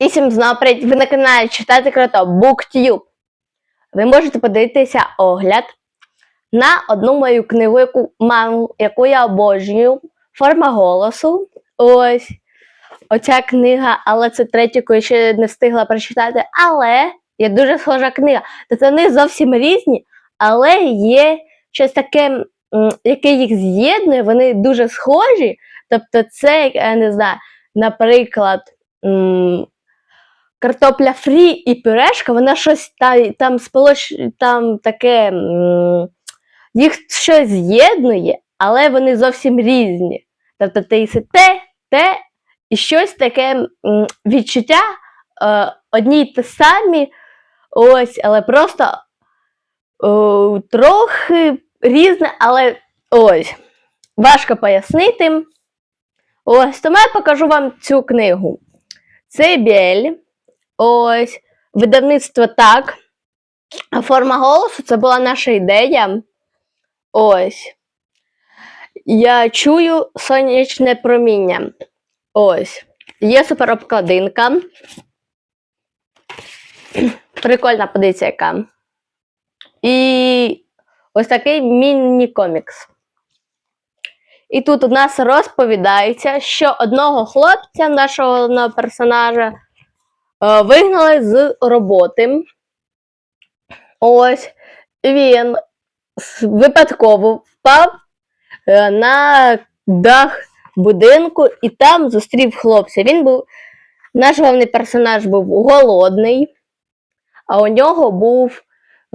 Всім знову! Ви на каналі Читати Круто BookTube. Ви можете подивитися огляд на одну мою книгу, яку маму, яку я обожнюю. Форма голосу. Ось оця книга, але це третя, яку я ще не встигла прочитати. Але є дуже схожа книга. Тобто вони зовсім різні, але є щось таке, яке їх з'єднує, вони дуже схожі. Тобто, це, я не знаю, наприклад. Картопля фрі і пюрешка, вона щось та, там сполоч, там таке, їх щось з'єднує, але вони зовсім різні. Тобто ти їси те, те, і щось таке відчуття е, одні й те самі, ось, але просто о, трохи різне, але ось, важко пояснити. Ось, тому я покажу вам цю книгу. Це Біль. Ось, видавництво так. Форма голосу це була наша ідея. Ось. Я чую сонячне проміння. Ось. Є суперобкладинка. Прикольна подивіться яка. І ось такий міні-комікс. І тут у нас розповідається, що одного хлопця, нашого персонажа, вигнали з роботи. Ось він випадково впав е, на дах будинку і там зустрів хлопця. Він був, наш головний персонаж був голодний, а у нього був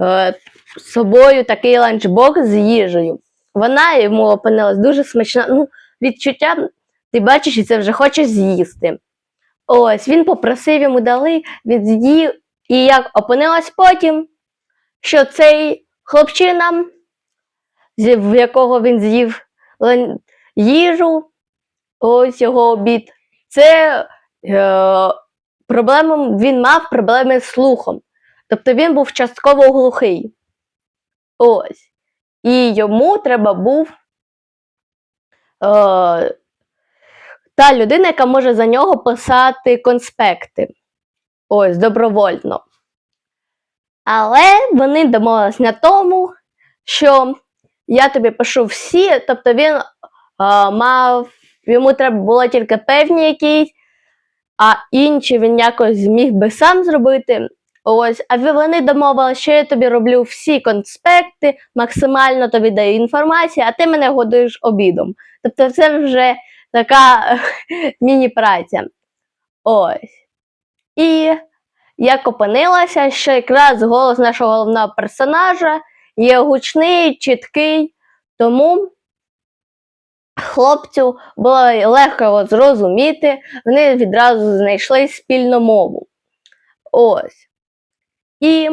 е, з собою такий ланчбокс з їжею. Вона йому опинилась дуже смачна. Ну, відчуття, ти бачиш, і це вже хочеш з'їсти. Ось, він попросив йому дали, він з'їв, і як опинилось потім, що цей хлопчина, в якого він з'їв їжу, ось його обід, це е, проблему, він мав проблеми з слухом. Тобто він був частково глухий. Ось. І йому треба був е, та людина, яка може за нього писати конспекти. Ось, добровольно. Але вони домовились на тому, що я тобі пишу всі, тобто він е, мав, йому треба було тільки певні якісь, а інші він якось зміг би сам зробити. Ось, а вони домовилися, що я тобі роблю всі конспекти, максимально тобі даю інформацію, а ти мене годуєш обідом. Тобто це вже така міні-праця. Ось. І як опинилося, що якраз голос нашого головного персонажа є гучний, чіткий, тому хлопцю було легко його зрозуміти, вони відразу знайшли спільну мову. Ось. І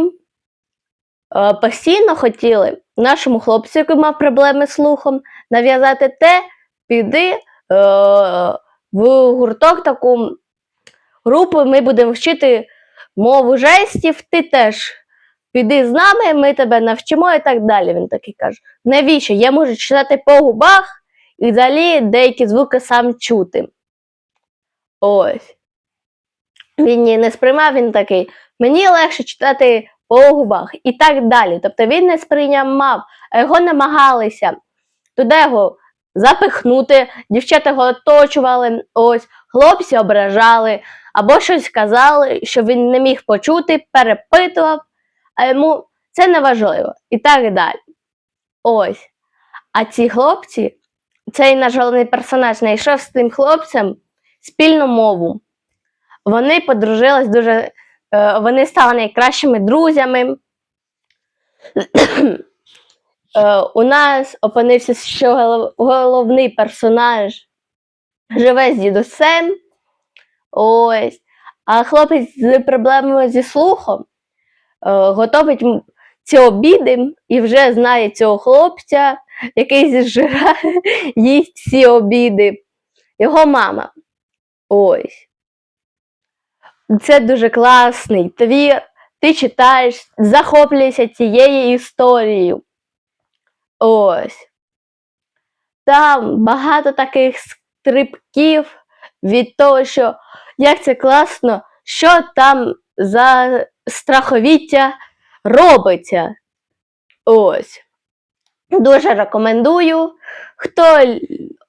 е, постійно хотіли нашому хлопцю, який мав проблеми з слухом, нав'язати те, піди в гурток таку групу, ми будемо вчити мову жестів, ти теж піди з нами, ми тебе навчимо і так далі. Він такий каже. Навіщо? Я можу читати по губах і взагалі деякі звуки сам чути. Ось. Він її не сприймав, він такий. Мені легше читати по губах і так далі. Тобто він не сприймав, а його намагалися туди його запихнути, дівчата його оточували, ось, хлопці ображали, або щось казали, що він не міг почути, перепитував, а йому це не важливо і так далі. Ось. А ці хлопці, цей наш головний персонаж знайшов з тим хлопцем спільну мову. Вони подружились дуже Е, Вони стали найкращими друзями. Е, У нас опинився, що голов- головний персонаж живе з дідусем. Ось. А хлопець з проблемами зі слухом е, готовить ці обіди і вже знає цього хлопця, який зіжирає, їсть ці обіди. Його мама. Ось. Це дуже класний твір. Ти читаєш, захоплюєшся цією історією. Ось. Там багато таких стрибків від того, що як це класно що там за страховіття робиться. Ось. Дуже рекомендую. Хто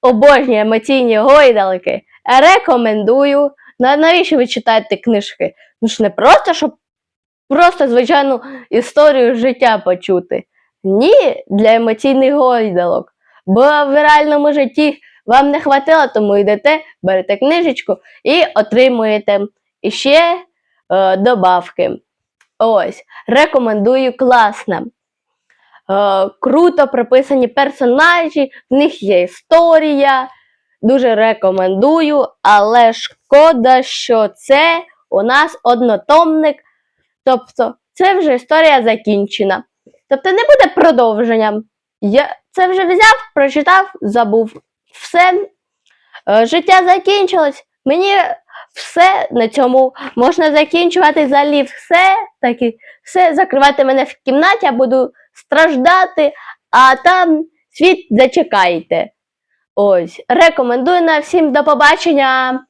обожнює емоційні гойдалки, рекомендую. Навіщо ви читаєте книжки? Ну ж не просто, щоб просто звичайну історію життя почути. Ні, для емоційних гойдалок. Бо в реальному житті вам не хватило, тому йдете, берете книжечку і отримуєте іще е, добавки. Ось, рекомендую класно. Е, круто прописані персонажі, в них є історія. Дуже рекомендую, але шкода, що це у нас однотомник. Тобто, це вже історія закінчена. Тобто не буде продовження. Я це вже взяв, прочитав, забув. Все. Е, Життя закінчилось. Мені все на цьому можна закінчувати взагалі все. Таки, все, закривати мене в кімнаті, я буду страждати, а там світ зачекайте. Ось, рекомендую на всім до побачення.